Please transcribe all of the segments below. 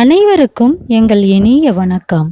அனைவருக்கும் எங்கள் இனிய வணக்கம்.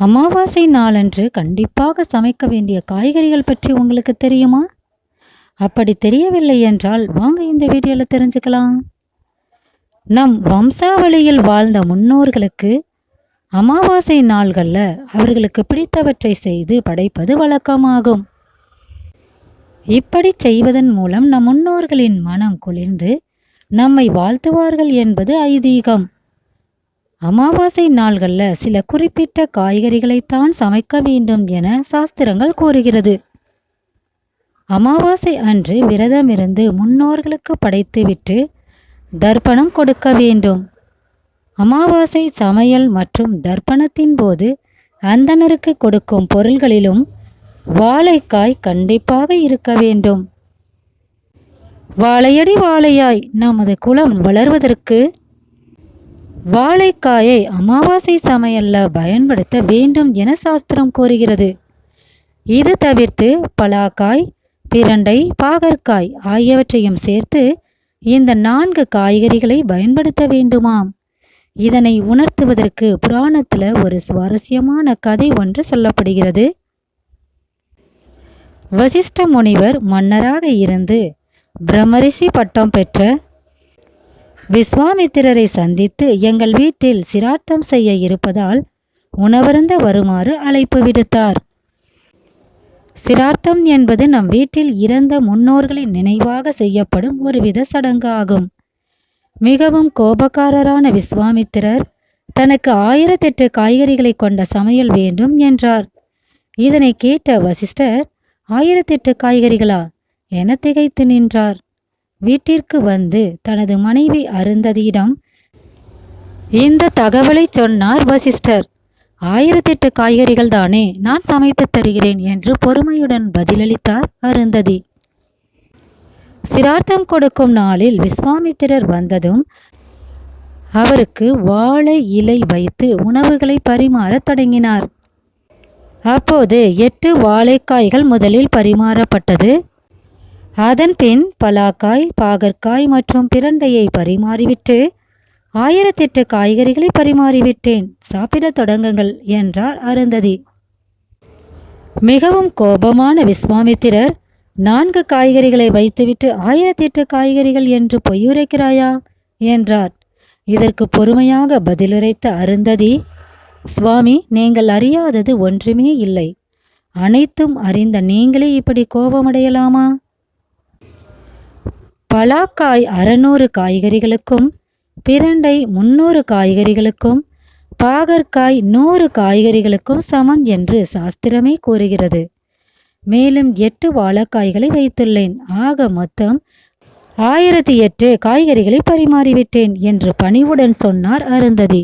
அமாவாசை நாளன்று கண்டிப்பாக சமைக்க வேண்டிய காய்கறிகள் பற்றி உங்களுக்கு தெரியுமா? அப்படி தெரியவில்லை என்றால் வாங்க இந்த வீடியோவில் தெரிஞ்சுக்கலாம். நம் வம்சாவளியில் வாழ்ந்த முன்னோர்களுக்கு அமாவாசை நாள்களில் அவர்களுக்கு பிடித்தவற்றை செய்து படைப்பது வழக்கமாகும். இப்படி செய்வதன் மூலம் நம் முன்னோர்களின் மனம் குளிர்ந்து நம்மை வாழ்த்துவார்கள் என்பது ஐதீகம். அமாவாசை நாள்களில் சில குறிப்பிட்ட காய்கறிகளைத்தான் சமைக்க வேண்டும் என சாஸ்திரங்கள் கூறுகிறது. அமாவாசை அன்று விரதமிருந்து முன்னோர்களுக்கு படைத்துவிட்டு தர்ப்பணம் கொடுக்க வேண்டும். அமாவாசை சமையல் மற்றும் தர்ப்பணத்தின் போது அந்தனருக்கு கொடுக்கும் பொருள்களிலும் வாழைக்காய் கண்டிப்பாக இருக்க வேண்டும். வாழையடி வாழையாய் நமது குலம் வளர்வதற்கு வாழைக்காயை அமாவாசை சமையல்ல பயன்படுத்த வேண்டும் என சாஸ்திரம் கூறுகிறது. இது தவிர்த்து பலாக்காய் பிரண்டை பாகற்காய் ஆகியவற்றையும் சேர்த்து இந்த நான்கு காய்கறிகளை பயன்படுத்த வேண்டுமாம். இதனை உணர்த்துவதற்கு புராணத்தில் ஒரு சுவாரஸ்யமான கதை ஒன்று சொல்லப்படுகிறது. வசிஷ்ட முனிவர் மன்னராக இருந்து பிரம்மரிஷி பட்டம் பெற்ற விஸ்வாமித்திரரை சந்தித்து எங்கள் வீட்டில் சிரார்த்தம் செய்ய இருப்பதால் உணவருந்த வருமாறு அழைப்பு விடுத்தார். சிரார்த்தம் என்பது நம் வீட்டில் இறந்த முன்னோர்களின் நினைவாக செய்யப்படும் ஒருவித சடங்கு ஆகும் மிகவும் கோபக்காரரான விஸ்வாமித்திரர் தனக்கு ஆயிரத்தெட்டு காய்கறிகளை கொண்ட சமையல் வேண்டும் என்றார். இதனை கேட்ட வசிஷ்டர் ஆயிரத்தெட்டு காய்கறிகளா என திகைத்து நின்றார். வீட்டிற்கு வந்து தனது மனைவி அருந்ததியிடம் இந்த தகவலை சொன்னார் வசிஷ்டர். ஆயிரத்தெட்டு காய்கறிகள் தானே நான் சமைத்து தருகிறேன் என்று பொறுமையுடன் பதிலளித்தார் அருந்ததி. சிரார்த்தம் கொடுக்கும் நாளில் விஸ்வாமித்திரர் வந்ததும் அவருக்கு வாழை இலை வைத்து உணவுகளை பரிமாறத் தொடங்கினார். அப்போது எட்டு வாழைக்காய்கள் முதலில் பரிமாறப்பட்டது. அதன்பின் பலாக்காய் பாகற்காய் மற்றும் பிரண்டையை பரிமாறிவிட்டு ஆயிரத்தெட்டு காய்கறிகளை பரிமாறிவிட்டேன். சாப்பிடத் தொடங்குங்கள் என்றார் அருந்ததி. மிகவும் கோபமான விஸ்வாமித்திரர் நான்கு காய்கறிகளை வைத்துவிட்டு ஆயிரத்தெட்டு காய்கறிகள் என்று பொய்யுரைக்கிறாயா? என்றார். இதற்கு பொறுமையாக பதிலுரைத்த அருந்ததி சுவாமி நீங்கள் அறியாதது ஒன்றுமே இல்லை. அனைத்தும் அறிந்த நீங்களே இப்படி கோபமடையலாமா? பலாக்காய் அறநூறு காய்கறிகளுக்கும் பிரண்டை முன்னூறு காய்கறிகளுக்கும் பாகற்காய் நூறு காய்கறிகளுக்கும் சமம் என்று சாஸ்திரமே கூறுகிறது. மேலும் எட்டு வாழைக்காய்களை வைத்துள்ளேன். ஆக மொத்தம் ஆயிரத்தி எட்டு காய்கறிகளை பரிமாறிவிட்டேன் என்று பணிவுடன் சொன்னார் அருந்ததி.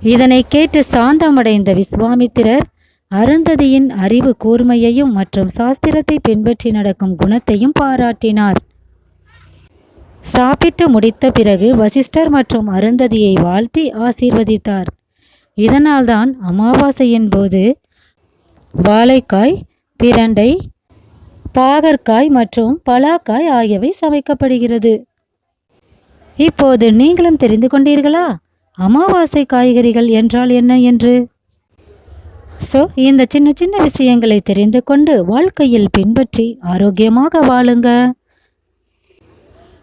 இதனை கேட்டு சாந்தமடைந்த விஸ்வாமித்திரர் அருந்ததியின் அறிவு கூர்மையையும் மற்றும் சாஸ்திரத்தை பின்பற்றி நடக்கும் குணத்தையும் பாராட்டினார். சாப்பிட்டு முடித்த பிறகு வசிஷ்டர் மற்றும் அருந்ததியை வாழ்த்தி ஆசீர்வதித்தார். இதனால்தான் அமாவாசையின் போது வாழைக்காய் பிரண்டை பாகற்காய் மற்றும் பலாக்காய் ஆகியவை சமைக்கப்படுகிறது. இப்போது நீங்களும் தெரிந்து கொண்டீர்களா? அமாவாசை காய்கறிகள் என்றால் என்ன என்று? ஸோ இந்த சின்ன சின்ன விஷயங்களை தெரிந்து கொண்டு வாழ்க்கையில் பின்பற்றி ஆரோக்கியமாக வாழுங்க.